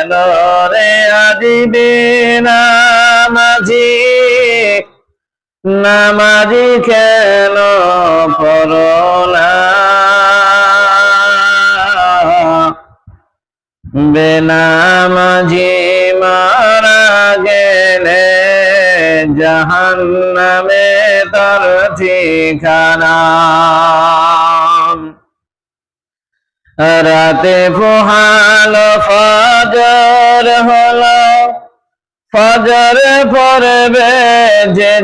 কেন রে আজিবে নামাজি। নামাজি কেন বেনামাজি মারা গেলে জাহান্নামে তার ঠিকানা। রাতে পোহালো ফজর হলো। ফজর পড়বে যে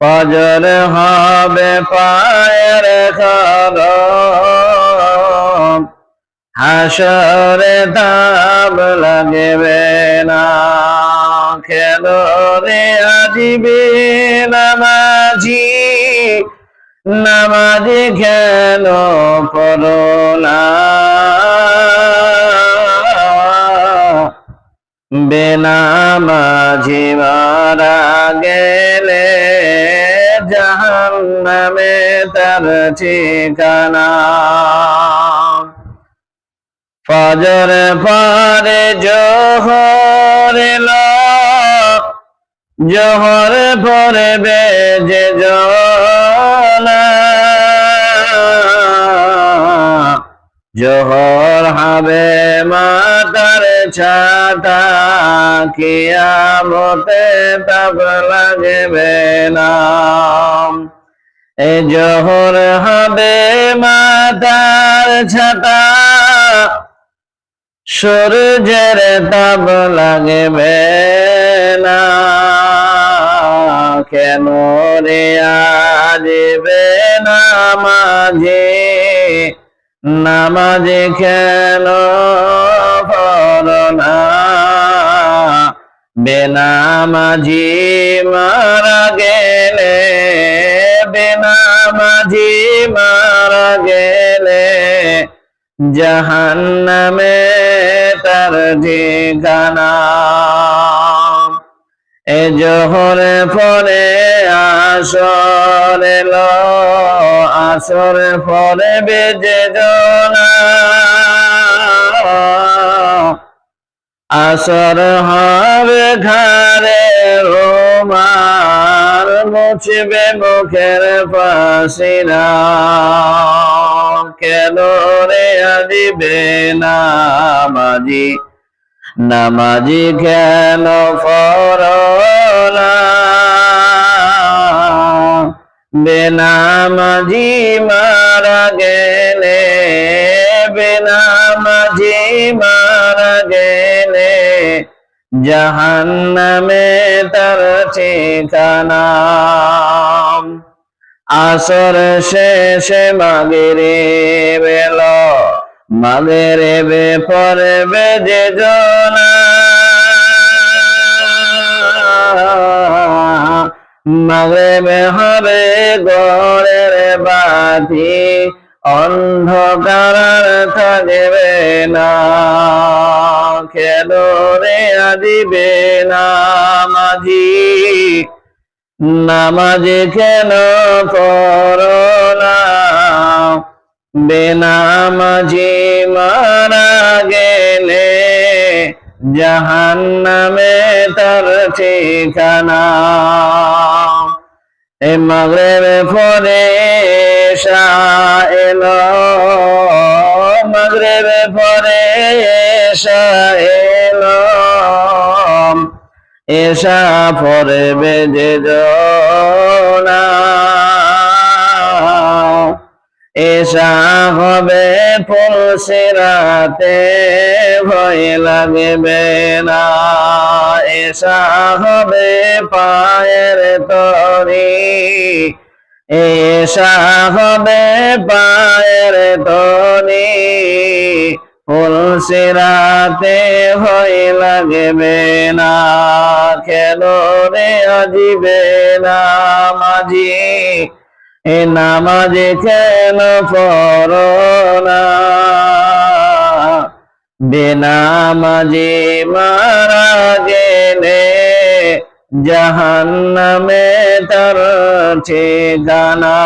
ফজর হবে পায়ের খর হাসরে তাব লাগবে না। খেল রে আজিবে নামাজি। নামাজি খেল করোনা বেনামাজি মারা গেলে জাহান্নামে তার ঠিকানা। ফজর পরে জোহর জোহর পরে বেজে জোলা জোহর হবে মাতার ছাতা, কিয়ামতে তাপ লাগবে না। এ জোহর হবে মাতার ছাতা, সূর্যের তাপ লাগবে না। কেন রে আজবে নামাজে নামাজে কেন পড়না বেনামাজি মারা গেলে বেনামাজি মারা গেলে জাহান্নামে তার ঠিকানা এ জোহরে পরে আসর এলো আসর পরে বেজে আসর হবে ঘরে রোমার মুছবে মুখের পাশিরা কেন রে আজিবে নামাজি নামাজি ফরলা বেনামাজি মারা গেলে, বেনামাজি মারা গেলে, জাহান্নামে তার ঠিকানা। আসর শেষে মাগরে বেল মাগরে বে পরবে যে জনা মাগরে হবে গড়ের বাতি, অন্ধকার থাকবে না। খেলো রে আজিবে না মাঝি নামাজে কেন করোনা বেনামাজি মারা গেলে জাহান্নামে তার ঠিকানা এ মাগরে পরে এলো মাগরে পরে এলো এসা পরে বেজে জনা এসা হবে ফুলসিরাতে ভয় লাগবে না। এসা হবে পায়ের তরি, এসা হবে পায়ের তরি। ফুলসিরাতে ভয় লাগবে না। কেন রে আজিবে না মাঝি এ নামাজে কেন পড়ো না? বেনামাজি মারা গেলে জাহান্নামে তার ঠিকানা